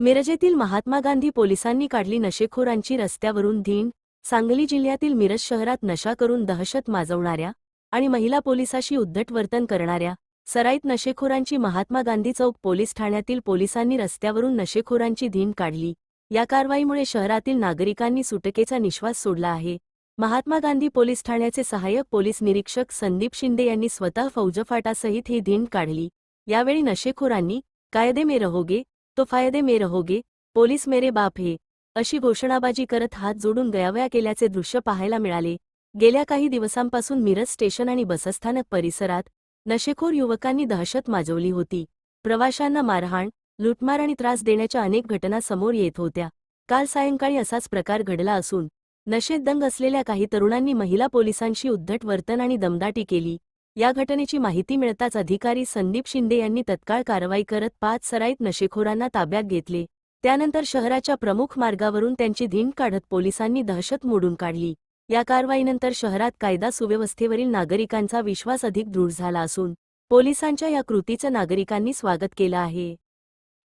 मिरजेतील महात्मा गांधी पोलिसांनी काढली नशेखोरांची रस्त्यावरून धीण सांगली जिल्ह्यातील मिरज शहरात नशा करून दहशत माजवणाऱ्या आणि महिला पोलिसाशी उद्धट वर्तन करणाऱ्या सराईत नशेखोरांची महात्मा गांधी चौक पोलीस ठाण्यातील पोलिसांनी रस्त्यावरून नशेखोरांची धीण काढली. या कारवाईमुळे शहरातील नागरिकांनी सुटकेचा निश्वास सोडला आहे. महात्मा गांधी पोलीस ठाण्याचे सहाय्यक पोलीस निरीक्षक संदीप शिंदे यांनी स्वतः फौजफाटासहित ही धीण काढली. यावेळी नशेखोरांनी कायदे मे रहोगे तो फायदे में रहोगे पोलीस मेरे बाप हे. अशी घोषणाबाजी करत हात जोडून गयावया केल्याचे दृश्य पाहायला मिळाले. गेल्या काही दिवसांपासून मिरज स्टेशन आणि बसस्थानक परिसरात नशेखोर युवकांनी दहशत माजवली होती. प्रवाशांना मारहाण लुटमार आणि त्रास देण्याच्या अनेक घटना समोर येत होत्या. काल सायंकाळी असाच प्रकार घडला असून नशेत दंग असलेल्या काही तरुणांनी महिला पोलिसांशी उद्धट वर्तन आणि दमदाटी केली. या घटनेची माहिती मिळताच अधिकारी संदीप शिंदे यांनी तत्काळ कारवाई करत पाच सराईत नशेखोरांना ताब्यात घेतले. त्यानंतर शहराच्या प्रमुख मार्गावरून त्यांची धिंड काढत पोलिसांनी दहशत मोडून काढली. या कारवाईनंतर शहरात कायदा सुव्यवस्थेवरील नागरिकांचा विश्वास अधिक दृढ झाला असून पोलिसांच्या या कृतीचं नागरिकांनी स्वागत केलं आहे.